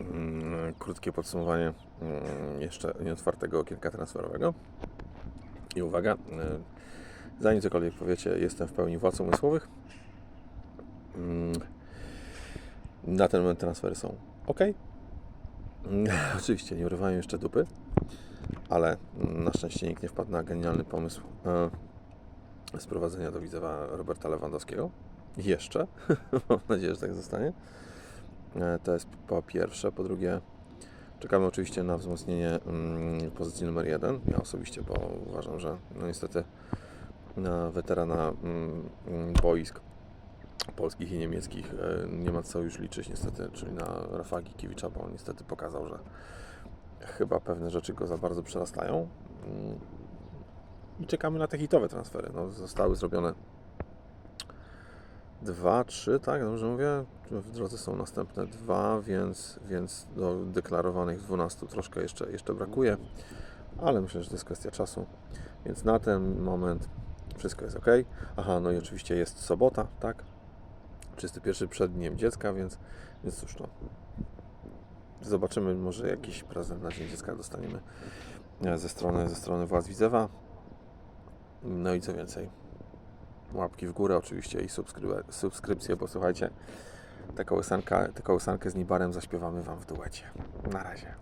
Mm, Krótkie podsumowanie mm, jeszcze nieotwartego okienka transferowego. I uwaga, y, zanim cokolwiek powiecie, jestem w pełni władz umysłowych. Mm, Na ten moment transfery są ok. Oczywiście nie urywałem jeszcze dupy, ale na szczęście nikt nie wpadł na genialny pomysł e, sprowadzenia do Widzewa Roberta Lewandowskiego. Jeszcze. Mam nadzieję, że tak zostanie. E, To jest po pierwsze. Po drugie, czekamy oczywiście na wzmocnienie mm, pozycji numer jeden. Ja osobiście, bo uważam, że no niestety na weterana mm, boisk polskich i niemieckich e, nie ma co już liczyć niestety, czyli na Rafa Gikiewicza, bo on niestety pokazał, że chyba pewne rzeczy go za bardzo przerastają. Mm, I czekamy na te hitowe transfery. No, zostały zrobione dwa, trzy, tak? Dobrze mówię? W drodze są następne dwa, więc, więc do deklarowanych 12 troszkę jeszcze, jeszcze brakuje, ale myślę, że to jest kwestia czasu. Więc na ten moment wszystko jest ok. Aha, no i oczywiście jest sobota, tak? 31 przed Dniem Dziecka, więc, więc cóż, no. Zobaczymy, może jakiś prezent na Dzień Dziecka dostaniemy e, ze strony, ze strony władz Widzewa. No i co więcej, łapki w górę oczywiście i subskrypcje, bo słuchajcie, tę kołysankę, tę kołysankę z Nibarem zaśpiewamy Wam w duecie. Na razie.